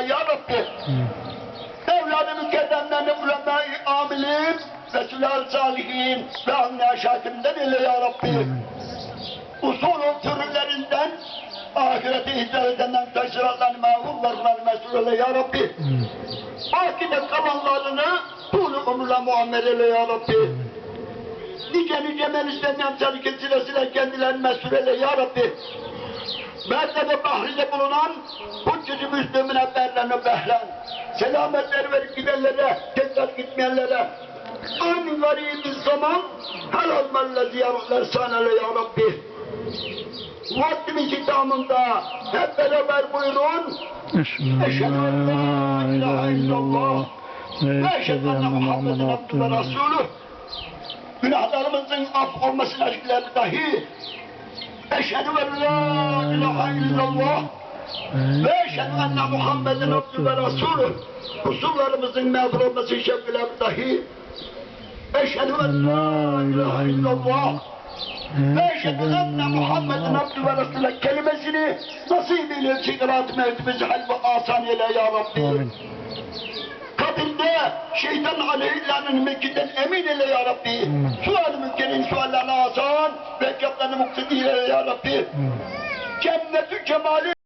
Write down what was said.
eyle ya Rabbi. Evladı mükeddemlerini ulema-i amilin ve sülal salihin ve anne şakirinden eyle ya Rabbi. Usulün türlerinden ahirete hiddet edenden taşıratlarını mağrurlarından mesul eyle ya Rabbi. Akide kalanlarını tuğlu umurla muamele eyle ya Rabbi. Nice nice melislerin silesiyle kendilerini mesul eyle ya Rabbi. Mertebe bahride bulunan Hüccü-i Müslümüne berlen behlen. Selametler verip gidenlere, tekrar gitmeyenlere. Aynı garibi zaman helal melle ziyaretler sanele ya Rabbi. Vaktimin kitabında hep beraber buyurun. Eşhedü en la ilahe illallah ve eşhedü enne Muhammeden abdühü ve. Resulü. Günahlarımızın af olmasına şükürler dahi. Eşhedü en la ilahe illallah. Ve eşhedü enne Muhammeden abdühü ve Resulü. Kusurlarımızın mağdur olması şevkiler dahi. Eşhedü en la ilahe illallah. Ve eşhedü enne Muhammeden abdühü ve Resulü kelimesini nasip ile çıkarat mevtimizi halbu asan eyle ya Rabbi. Amin. Kabirde şeytan aleyhillanın mülkünden emin eyle ya Rabbi. Sual-ı mülkenin asan ve kaplarını muktedi eyle ya Rabbi. Cennetü cemali